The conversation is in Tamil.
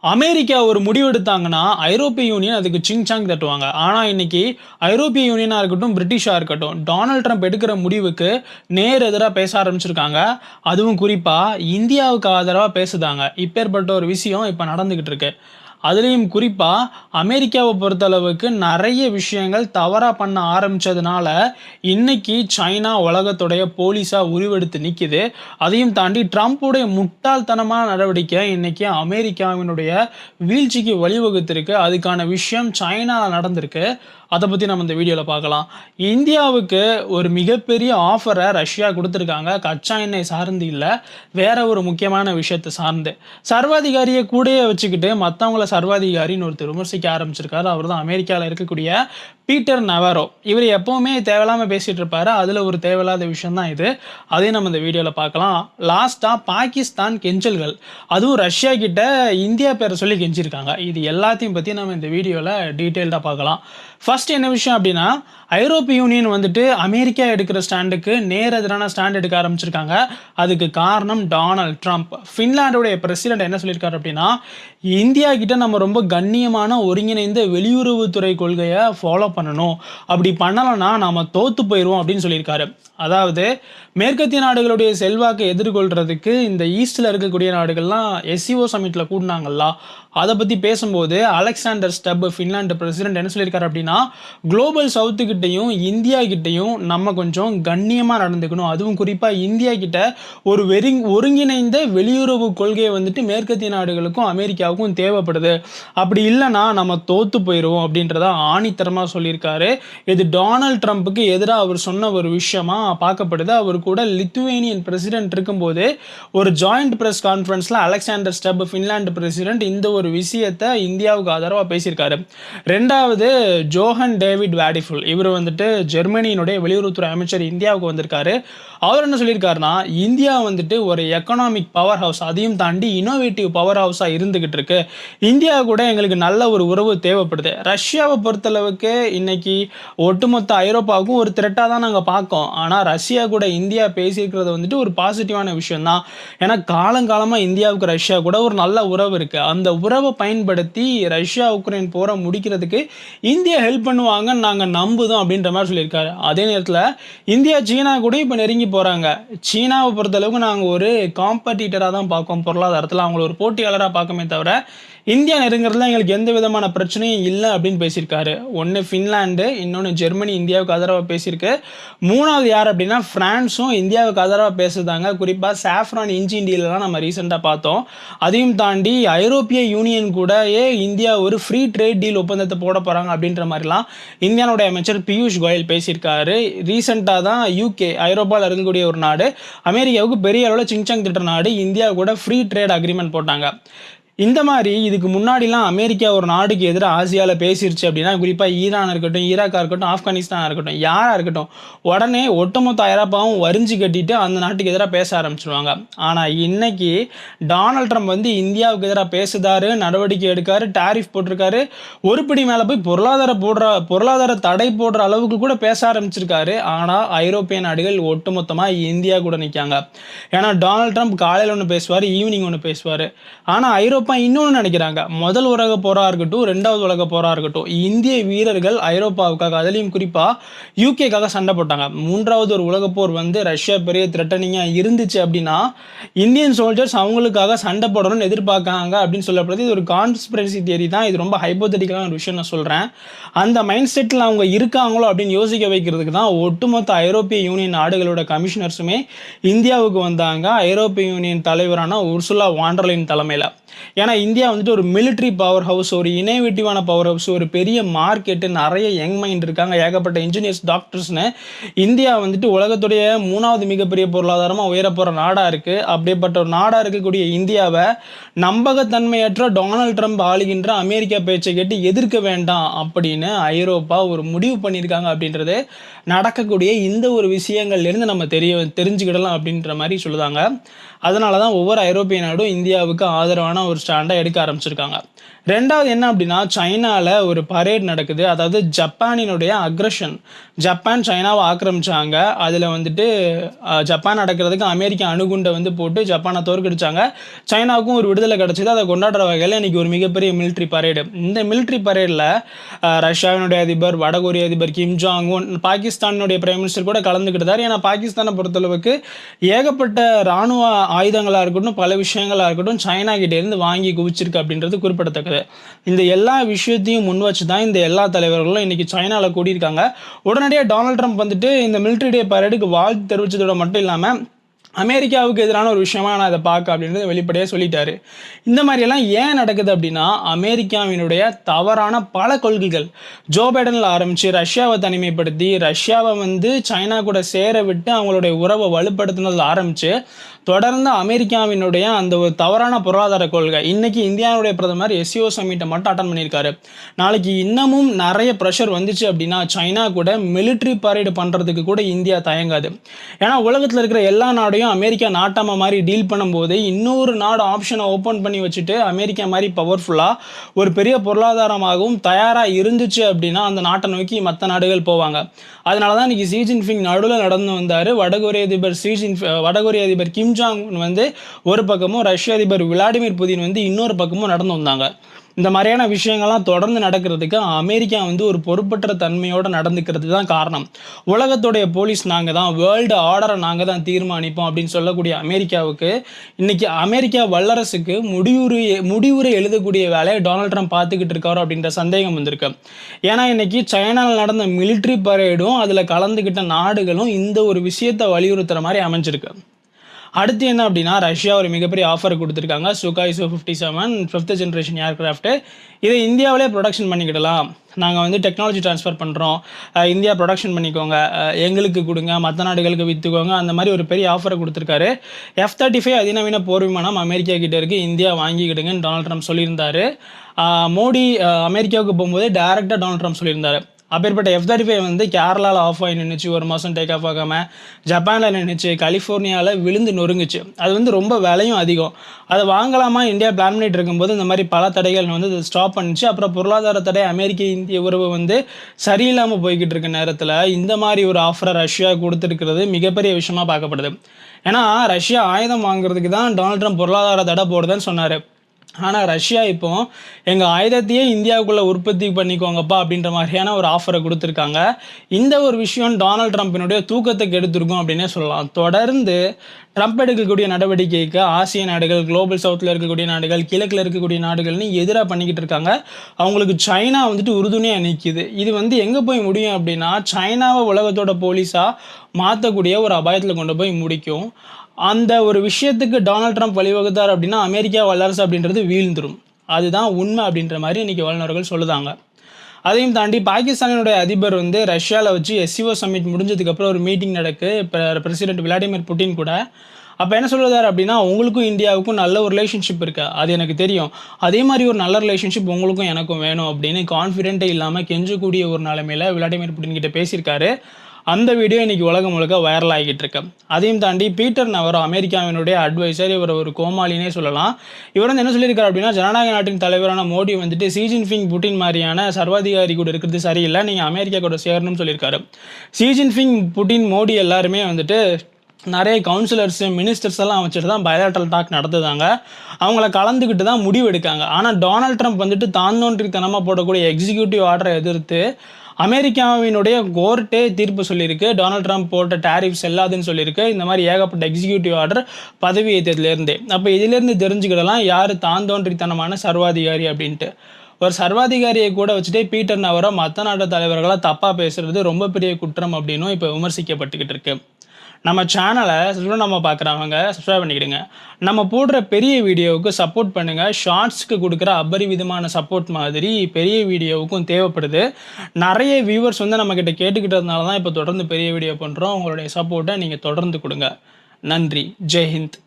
அமெரிக்கா ஒரு முடிவெடுத்தாங்கன்னா ஐரோப்பிய யூனியன் அதுக்கு சிங்சாங் தட்டுவாங்க. ஆனால் இன்னைக்கு ஐரோப்பிய யூனியனாக இருக்கட்டும் பிரிட்டிஷாக இருக்கட்டும் டொனால்ட் ட்ரம்ப் எடுக்கிற முடிவுக்கு நேர் எதிராக பேச ஆரம்பிச்சிருக்காங்க. அதுவும் குறிப்பாக இந்தியாவுக்கு ஆதரவாக பேசுதாங்க. இப்பேற்பட்ட ஒரு விஷயம் இப்போ நடந்துக்கிட்டு இருக்கு. அதுலேயும் குறிப்பாக அமெரிக்காவை பொறுத்தளவுக்கு நிறைய விஷயங்கள் தவறாக பண்ண ஆரம்பித்ததுனால இன்றைக்கி சைனா உலகத்துடைய போலீஸாக உருவெடுத்து நிற்கிது அதையும் தாண்டி ட்ரம்ப்புடைய முட்டாள்தனமான நடவடிக்கை இன்றைக்கி அமெரிக்காவினுடைய வீழ்ச்சிக்கு வழிவகுத்திருக்கு. அதுக்கான விஷயம் சைனாவில் நடந்திருக்கு. அதை பற்றி நம்ம இந்த வீடியோவில் பார்க்கலாம். இந்தியாவுக்கு ஒரு மிகப்பெரிய ஆஃபரை ரஷ்யா கொடுத்துருக்காங்க. கச்சா எண்ணெய் சார்ந்து இல்லை வேற ஒரு முக்கியமான விஷயத்தை சார்ந்து. சர்வாதிகாரியை கூடயே வச்சுக்கிட்டு மற்றவங்கள சர்வாதிகாரின்னு ஒருத்தர் விமர்சிக்க ஆரம்பிச்சிருக்காரு. அவர் தான் அமெரிக்காவில் இருக்கக்கூடிய பீட்டர் நவரோ. இவர் எப்போவுமே தேவையில்லாமல் பேசிகிட்டு இருப்பார். அதில் ஒரு தேவையில்லாத விஷயம் தான் இது. அதையும் நம்ம இந்த வீடியோவில் பார்க்கலாம். லாஸ்ட்டாக பாகிஸ்தான் கெஞ்சல்கள். அதுவும் ரஷ்யா கிட்ட இந்தியா பேரை சொல்லி கெஞ்சிருக்காங்க. இது எல்லாத்தையும் பற்றி நம்ம இந்த வீடியோவில் டீட்டெயில்டாக பார்க்கலாம். ஃபஸ்ட் என்ன விஷயம் அப்படின்னா ஐரோப்பிய யூனியன் வந்துட்டு அமெரிக்கா எடுக்கிற ஸ்டாண்டுக்கு நேர் எதிரான ஸ்டாண்ட் எடுக்க ஆரம்பிச்சிருக்காங்க. அதுக்கு காரணம் டொனால்ட் ட்ரம்ப். ஃபின்லாண்டோடைய பிரசிடென்ட் என்ன சொல்லியிருக்காரு அப்படின்னா இந்தியா கிட்ட நம்ம ரொம்ப கண்ணியமான ஒருங்கிணைந்த வெளியுறவுத்துறை கொள்கையை ஃபாலோ பண்ணணும். அப்படி பண்ணலைன்னா நாம் தோத்து போயிடுவோம் அப்படின்னு சொல்லியிருக்காரு. அதாவது மேற்கத்திய நாடுகளுடைய செல்வாக்கை எதிர்கொள்கிறதுக்கு இந்த ஈஸ்டில் இருக்கக்கூடிய நாடுகள்லாம் எஸ்சிஓ சமிட்டில் கூடினாங்கல்ல. அதை பற்றி பேசும்போது அலெக்சாண்டர் ஸ்டப் ஃபின்லாண்டு பிரசிடென்ட் என்ன சொல்லியிருக்காரு அப்படின்னா குளோபல் சவுத்துக்கிட்டேயும் இந்தியா கிட்டேயும் நம்ம கொஞ்சம் கண்ணியமாக நடந்துக்கணும். அதுவும் குறிப்பாக இந்தியா கிட்ட ஒரு வெறி ஒருங்கிணைந்த வெளியுறவு கொள்கையை வந்துட்டு மேற்கத்திய நாடுகளுக்கும் அமெரிக்காவுக்கும் தேவைப்படுது. அப்படி இல்லைன்னா நம்ம தோத்து போயிடுவோம் அப்படின்றத ஆணித்தரமாக சொல்லியிருக்காரு. இது டொனால்ட் ட்ரம்ப்புக்கு எதிராக அவர் சொன்ன ஒரு விஷயமா பார்க்கப்படுது. அவர் கூட லித்துவேனியன் பிரசிடென்ட் இருக்கும்போது ஒரு ஜாயிண்ட் பிரஸ் கான்ஃபரன்ஸில் அலெக்சாண்டர் ஸ்டப் ஃபின்லாண்டு பிரசிடென்ட் இந்த ஒரு விஷயத்தை இந்தியாவுக்கு ஆதரவாக பேசியிருக்காரு. ரெண்டாவது ஜோஹன் டேவிட் வேடிஃபுல். இவர் வந்துட்டு ஜெர்மனியினுடைய வெளியுறவுத்துறை அமைச்சர் இந்தியாவுக்கு வந்திருக்காரு. அவர் என்ன சொல்லியிருக்காருன்னா இந்தியா வந்துட்டு ஒரு எக்கனாமிக் பவர் ஹவுஸ் அதையும் தாண்டி இனோவேட்டிவ் பவர் ஹவுஸாக இருந்துகிட்டு இருக்கு இந்தியா கூட எங்களுக்கு நல்ல ஒரு உறவு தேவைப்படுது. ரஷ்யாவை பொறுத்தளவுக்கு இன்னைக்கு ஒட்டுமொத்த ஐரோப்பாவுக்கும் ஒரு திரட்டாக தான் நாங்கள் பார்க்கோம். ஆனால் ரஷ்யா கூட இந்தியா பேசியிருக்கிறது வந்துட்டு ஒரு பாசிட்டிவான விஷயம் தான் ஏன்னா காலங்காலமாக இந்தியாவுக்கு ரஷ்யா கூட ஒரு நல்ல உறவு இருக்குது அந்த உறவை பயன்படுத்தி ரஷ்யா உக்ரைன் போரை முடிக்கிறதுக்கு இந்தியா ஹெல்ப் பண்ணுவாங்கன்னு நாங்கள் நம்புதோம் அப்படின்ற மாதிரி சொல்லியிருக்காரு. அதே நேரத்தில் இந்தியா சீனா கூட இப்போ நெருங்கி போகிறாங்க சீனாவை பொறுத்தளவுக்கு நாங்கள் ஒரு காம்படிட்டராக தான் பார்க்கோம். பொருளாதாரத்தில் அவங்கள ஒரு போட்டியாளராக பார்க்கமே தவிர இந்தியா நெருங்கிறதுல எங்களுக்கு எந்த விதமான பிரச்சனையும் இல்லை அப்படின்னு பேசியிருக்காரு. ஒன்று ஃபின்லாண்டு இன்னொன்று ஜெர்மனி இந்தியாவுக்கு ஆதரவாக பேசியிருக்கு. மூணாவது யார் அப்படின்னா ஃப்ரான்ஸும் இந்தியாவுக்கு ஆதரவாக பேசுதாங்க. குறிப்பாக சாஃப்ரான் இன்ஜின் டீலெலாம் நம்ம ரீசெண்டாக பார்த்தோம். அதையும் தாண்டி ஐரோப்பிய யூனியன் கூட ஏ இந்தியா ஒரு ஃப்ரீ ட்ரேட் டீல் ஒப்பந்தத்தை போட போகிறாங்க அப்படின்ற மாதிரி மாதிரிலாம் இந்தியாவுடைய அமைச்சர் பியூஷ் கோயல் பேசியிருக்காரு. ரீசெண்டாக தான் யூகே ஐரோப்பாவில் இருக்கக்கூடிய ஒரு நாடு. அமெரிக்காவுக்கு பெரிய அளவில் சிங்சாங் திட்ட நாடு. இந்தியா கூட ஃப்ரீ ட்ரேட் அக்ரிமெண்ட் போட்டாங்க. இந்த மாதிரி இதுக்கு முன்னாடிலாம் அமெரிக்கா ஒரு நாடுக்கு எதிராக ஆசியாவில் பேசிருச்சு அப்படின்னா குறிப்பாக ஈரான் இருக்கட்டும் ஈராக்காக இருக்கட்டும் ஆப்கானிஸ்தானாக இருக்கட்டும் யாராக இருக்கட்டும் உடனே ஒட்டுமொத்த ஐரோப்பாவும் வரிஞ்சு கட்டிட்டு அந்த நாட்டுக்கு எதிராக பேச ஆரம்பிச்சிருவாங்க. ஆனால் இன்னைக்கு டொனால்ட் ட்ரம்ப் வந்து இந்தியாவுக்கு எதிராக பேசுதாரு நடவடிக்கை எடுக்காரு டாரிஃப் போட்டிருக்காரு ஒரு பிடி மேலே போய் பொருளாதார போடுற பொருளாதார தடை போடுற அளவுக்கு கூட பேச ஆரம்பிச்சிருக்காரு. ஆனால் ஐரோப்பிய நாடுகள் ஒட்டுமொத்தமாக இந்தியா கூட நிற்காங்க ஏன்னா டொனால்ட் ட்ரம்ப் காலையில் ஒன்று பேசுவார் ஈவினிங் ஒன்று பேசுவார். ஆனால் ஐரோப்பா இன்னொன்று நினைக்கிறாங்க. முதல் உலக போராக இருக்கட்டும் ரெண்டாவது உலக போராக இருக்கட்டும் இந்திய வீரர்கள் ஐரோப்பாவுக்காக அதுலேயும் குறிப்பாக யூகேக்காக சண்டை போட்டாங்க. மூன்றாவது ஒரு உலக போர் வந்து ரஷ்யா பெரிய த்ரெட்டனிங்காக இருந்துச்சு அப்படின்னா இந்தியன் சோல்ஜர்ஸ் அவங்களுக்காக சண்டை போடணும்னு எதிர்பார்க்காங்க அப்படின்னு சொல்லப்படுது. இது ஒரு கான்ஸ்பிரன்சி தியரி தான். இது ரொம்ப ஹைப்போதட்டிக்கலான ஒரு விஷயம் நான் சொல்கிறேன் அந்த மைண்ட் செட்டில் அவங்க இருக்காங்களோ அப்படின்னு யோசிக்க வைக்கிறதுக்கு தான் ஒட்டுமொத்த ஐரோப்பிய யூனியன் நாடுகளோட கமிஷனர்ஸுமே இந்தியாவுக்கு வந்தாங்க. ஐரோப்பிய யூனியன் தலைவரான உர்சுலா வாண்டர்லின் தலைமையில். ஏன்னா இந்தியா வந்துட்டு ஒரு மிலிட்ரி பவர் ஹவுஸ் ஒரு இனோவேட்டிவான பவர் ஹவுஸ் ஒரு பெரிய மார்க்கெட்டு நிறைய யங் மைண்ட் இருக்காங்க. ஏகப்பட்ட இன்ஜினியர்ஸ் டாக்டர்ஸ்னு இந்தியா வந்துட்டு உலகத்துடைய மூணாவது மிகப்பெரிய பொருளாதாரமாக உயர போகிற நாடாக இருக்குது அப்படிப்பட்ட ஒரு நாடாக இருக்கக்கூடிய இந்தியாவை நம்பகத்தன்மையற்ற டொனால்ட் ட்ரம்ப் ஆளுகின்ற அமெரிக்கா பேச்சை கேட்டு எதிர்க்க வேண்டாம் அப்படின்னு ஐரோப்பா ஒரு முடிவு பண்ணியிருக்காங்க அப்படின்றது நடக்கக்கூடிய இந்த ஒரு விஷயங்கள்லேருந்து நம்ம தெரிய தெரிஞ்சுக்கிடலாம் அப்படின்ற மாதிரி சொல்லுதாங்க. அதனால தான் ஒவ்வொரு ஐரோப்பிய நாடும் இந்தியாவுக்கு ஆதரவான ஒரு ஸ்டாண்டை எடுக்க ஆரம்பிச்சிருக்காங்க. ரெண்டாவது என்ன அப்படின்னா சைனாவில் ஒரு பரேட் நடக்குது. அதாவது ஜப்பானினுடைய அக்ரஷன் ஜப்பான் சைனாவை ஆக்கிரமிச்சாங்க. அதில் வந்துட்டு ஜப்பான் நடக்கிறதுக்கு அமெரிக்கா அணுகுண்டை வந்து போட்டு ஜப்பானை தோற்கடிச்சாங்க. சைனாவுக்கும் ஒரு விடுதலை கிடச்சிது. அதை கொண்டாடுற வகையில் இன்னைக்கு ஒரு மிகப்பெரிய மிலிட்ரி பரேடு இந்த மிலிட்ரி பரேடில் ரஷ்யாவினுடைய அதிபர் வடகொரிய அதிபர் கிம் ஜாங் உன் பாகிஸ்தானுடைய பிரைம் மினிஸ்டர் கூட கலந்துக்கிட்டார் ஏன்னா பாகிஸ்தானை பொறுத்தளவுக்கு ஏகப்பட்ட ராணுவ ஆயுதங்களாக இருக்கட்டும் பல விஷயங்களாக இருக்கட்டும் சைனா கிட்டேருந்து வாங்கி குவிச்சிருக்கு அப்படின்றது குறிப்பிடத்தக்கது. இந்த எல்லா விஷயத்தையும் முன் வச்சு தான் இந்த எல்லா தலைவர்களும் இன்றைக்கி சைனாவில் கூடியிருக்காங்க. உடனடியாக டொனால்ட் ட்ரம்ப் வந்துட்டு இந்த மிலிட்ரி டே பரேடுக்கு வாழ்த்து தெரிவித்ததோட மட்டும் இல்லாமல் அமெரிக்காவுக்கு எதிரான ஒரு விஷயமா நான் அதை பார்க்க அப்படின்றத வெளிப்படையாக சொல்லிட்டாரு. இந்த மாதிரியெல்லாம் ஏன் நடக்குது அப்படின்னா அமெரிக்காவினுடைய தவறான பல கொள்கைகள். ஜோ பைடனில் ஆரம்பித்து ரஷ்யாவை தனிமைப்படுத்தி ரஷ்யாவை வந்து சைனா கூட சேர விட்டு அவங்களுடைய உறவை வலுப்படுத்தினதில் ஆரம்பித்து தொடர்ந்து அமெரிக்காவினுடைய அந்த ஒரு தவறான பொருளாதார கொள்கை. இன்னைக்கு இந்தியாவுடைய பிரதமர் எஸ்சிஓ சமிட்டை மட்டும் அட்டன் பண்ணியிருக்காரு. நாளைக்கு இன்னமும் நிறைய ப்ரெஷர் வந்துச்சு அப்படின்னா சைனா கூட மிலிட்ரி பரேடு பண்ணுறதுக்கு கூட இந்தியா தயங்காது. ஏன்னா உலகத்தில் இருக்கிற எல்லா நாடையும் அமெரிக்கா நாட்டாம மாதிரி டீல் பண்ணும்போது இன்னொரு நாடு ஆப்ஷனை ஓப்பன் பண்ணி வச்சுட்டு அமெரிக்கா மாதிரி பவர்ஃபுல்லாக ஒரு பெரிய பொருளாதாரமாகவும் தயாராக இருந்துச்சு அப்படின்னா அந்த நாட்டை நோக்கி மற்ற நாடுகள் போவாங்க. அதனால தான் இன்னைக்கு ஷி ஜின்பிங் நடுவில் நடந்து வந்தார். வடகொரிய அதிபர் ஷி ஜின் வடகொரிய அதிபர் கிம் கிம்ஜாங் வந்து ஒரு பக்கமும் ரஷ்ய அதிபர் விளாடிமிர் புதின் வந்து இன்னொரு பக்கமும் நடந்து வந்தாங்க. இந்த மாதிரியான விஷயங்கள்லாம் தொடர்ந்து நடக்கிறதுக்கு அமெரிக்கா வந்து ஒரு பொறுப்பற்ற தன்மையோடு நடந்துக்கிறது தான் காரணம். உலகத்துடைய போலீஸ் நாங்கள் தான் வேர்ல்டு ஆர்டரை நாங்கள் தான் தீர்மானிப்போம் அப்படின்னு சொல்லக்கூடிய அமெரிக்காவுக்கு இன்றைக்கி அமெரிக்கா வல்லரசுக்கு முடிவுரை முடிவுரை எழுதக்கூடிய வேலையை டொனால்ட் ட்ரம்ப் பார்த்துக்கிட்டு இருக்காரோ அப்படின்ற சந்தேகம் வந்திருக்கு. ஏன்னா இன்றைக்கி சைனாவில் நடந்த மிலிட்ரி பரேடும் அதில் கலந்துக்கிட்ட நாடுகளும் இந்த ஒரு விஷயத்தை வலியுறுத்துகிற மாதிரி அமைஞ்சிருக்கு. அடுத்து என்ன அப்படின்னா ரஷ்யா ஒரு மிகப்பெரிய ஆஃபர் கொடுத்துருக்காங்க. Sukhoi Su fifty seven fifth generation aircraft இதை இந்தியாவிலே ப்ரொடக்ஷன் பண்ணிக்கிடலாம். நாங்கள் வந்து டெக்னாலஜி ட்ரான்ஸ்ஃபர் பண்ணுறோம் இந்தியா ப்ரொடக்ஷன் பண்ணிக்கோங்க. எங்களுக்கு கொடுங்க மற்ற நாடுகளுக்கு விற்றுக்கோங்க அந்த மாதிரி ஒரு பெரிய ஆஃபரை கொடுத்துருக்காரு. எஃப் தேர்ட்டி ஃபைவ் அதிநவீன போர் விமானம் அமெரிக்கா கிட்ட இருக்கு. இந்தியா வாங்கிக்கிடுங்கன்னு டொனால்ட் ட்ரம்ப் சொல்லியிருந்தாரு. மோடி அமெரிக்காவுக்கு போகும்போது டேரெக்டாக டொனால்ட் ட்ரம்ப் சொல்லியிருந்தார். அப்பேற்பட்ட எஃப் தேர்ட்டி ஃபைவ் வந்து கேரளாவில் ஆஃப் ஆகி நின்றுச்சு ஒரு மாதம் டேக் ஆஃப் ஆகாமல் ஜப்பானில் நின்றுச்சு கலிஃபோர்னியாவில் விழுந்து நொறுங்குச்சு. அது வந்து ரொம்ப விலையும் அதிகம். அதை வாங்கலாமா இந்தியா பிளான் பண்ணிட்டு இருக்கும்போது இந்த மாதிரி பல தடைகள் வந்து ஸ்டாப் பண்ணுச்சு. அப்புறம் பொருளாதார தடை அமெரிக்க இந்திய உறவு வந்து சரியில்லாமல் போய்கிட்டு இருக்க நேரத்தில் இந்த மாதிரி ஒரு ஆஃபரை ரஷ்யா கொடுத்துருக்கிறது மிகப்பெரிய விஷயமா பார்க்கப்படுது. ஏன்னா ரஷ்யா ஆயுதம் வாங்குறதுக்கு தான் டொனால்ட் ட்ரம்ப் பொருளாதார தடை போடுதுன்னு சொன்னார். ஆனால் ரஷ்யா இப்போ எங்கள் ஆயுதத்தையே இந்தியாவுக்குள்ளே உற்பத்தி பண்ணிக்கோங்கப்பா அப்படின்ற மாதிரியான ஒரு ஆஃபரை கொடுத்துருக்காங்க. இந்த ஒரு விஷயம் டொனால்ட் ட்ரம்ப்பினுடைய தூக்கத்தை கெடுத்துருக்கும் அப்படின்னே சொல்லலாம். தொடர்ந்து ட்ரம்ப் எடுக்கக்கூடிய நடவடிக்கைக்கு ஆசிய நாடுகள் குளோபல் சவுத்தில் இருக்கக்கூடிய நாடுகள் கிழக்கில் இருக்கக்கூடிய நாடுகள்னு எதிராக பண்ணிக்கிட்டு இருக்காங்க. அவங்களுக்கு சைனா வந்துட்டு உறுதுணையாக நிற்கிது இது வந்து எங்கே போய் முடியும் அப்படின்னா சைனாவை உலகத்தோட போலீஸாக மாற்றக்கூடிய ஒரு அபாயத்தில் கொண்டு போய் முடிக்கும். அந்த ஒரு விஷயத்துக்கு டொனால்ட் ட்ரம்ப் வழிவகுத்தார் அப்படின்னா அமெரிக்கா வல்லரசு அப்படின்றது வீழ்ந்துடும் அதுதான் உண்மை அப்படின்ற மாதிரி இன்றைக்கி வல்லுநர்கள் சொல்லுதாங்க. அதையும் தாண்டி பாகிஸ்தானினுடைய அதிபர் வந்து ரஷ்யாவில் வச்சு எஸ்சிஓ சம்மிட் முடிஞ்சதுக்கப்புறம் ஒரு மீட்டிங் நடக்கு. இப்போ பிரசிடென்ட் விளாடிமிர் புட்டின் கூட. அப்போ என்ன சொல்கிறார் அப்படின்னா உங்களுக்கும் இந்தியாவுக்கும் நல்ல ஒரு ரிலேஷன்ஷிப் இருக்குது அது எனக்கு தெரியும். அதே மாதிரி ஒரு நல்ல ரிலேஷன்ஷிப் உங்களுக்கும் எனக்கும் வேணும். அப்படின்னு கான்ஃபிடென்ட்டே இல்லாமல் கெஞ்சக்கூடிய ஒரு நிலைமையில் விளாடிமிர் புட்டின் கிட்ட பேசியிருக்காரு. அந்த வீடியோ இன்றைக்கி உலகம் முழுக்க வைரல் ஆகிட்டு இருக்கு. அதையும் தாண்டி பீட்டர் நவரோ அமெரிக்காவினுடைய அட்வைசர் இவர் ஒரு கோமாளினே சொல்லலாம். இவர் வந்து என்ன சொல்லியிருக்காரு அப்படின்னா ஜனநாயக நாட்டின் தலைவரான மோடி வந்துட்டு ஷி ஜின்பிங் புட்டின் மாதிரியான சர்வாதிகாரி கூட இருக்கிறது சரியில்லை நீங்கள் அமெரிக்கா கூட சேரணும்னு சொல்லியிருக்காரு. ஷி ஜின்பிங் புட்டின் மோடி எல்லாருமே வந்துட்டு நிறைய கவுன்சிலர்ஸு மினிஸ்டர்ஸ் எல்லாம் வச்சுட்டு தான் பயலாட்டல் டாக் நடத்துதாங்க. அவங்கள கலந்துக்கிட்டு தான் முடிவு எடுக்காங்க ஆனால் டொனால்ட் ட்ரம்ப் வந்துட்டு தான் தோன்றித்தனமாக போடக்கூடிய எக்ஸிக்யூட்டிவ் ஆர்டரை எதிர்த்து அமெரிக்காவினுடைய கோர்ட்டே தீர்ப்பு சொல்லியிருக்கு. டொனால்ட் ட்ரம்ப் போட்ட டேரிஃப்ஸ் எல்லாதுன்னு சொல்லியிருக்கு. இந்த மாதிரி ஏகப்பட்ட எக்ஸிக்யூட்டிவ் ஆர்டர் பதவி ஏற்றதுலேருந்தே. அப்போ இதிலேருந்து தெரிஞ்சுக்கிடலாம் யார் தான் தோன்றித்தனமான சர்வாதிகாரி அப்படின்ட்டு. ஒரு சர்வாதிகாரியை கூட வச்சுட்டே பீட்டர் நவரோ மற்ற நாட்டு தலைவர்களாக தப்பாக பேசுறது ரொம்ப பெரிய குற்றம் அப்படின்னும் இப்போ விமர்சிக்கப்பட்டுக்கிட்டு இருக்குது நம்ம சேனலை சப்ஸ்கிரைப் நம்ம பார்க்குறவங்க சப்ஸ்கிரைப் பண்ணிக்கிடுங்க. நம்ம போடுற பெரிய வீடியோவுக்கு சப்போர்ட் பண்ணுங்கள் ஷார்ட்ஸ்க்கு கொடுக்குற அபரிவிதமான சப்போர்ட் மாதிரி பெரிய வீடியோவுக்கும் தேவைப்படுது. நிறைய வியூவர்ஸ் வந்து நம்மக்கிட்ட கேட்டுக்கிட்டதுனால தான் இப்போ தொடர்ந்து பெரிய வீடியோ பண்ணுறோம் உங்களுடைய சப்போர்ட்டை நீங்கள் தொடர்ந்து கொடுங்க. நன்றி. ஜெய்ஹிந்த்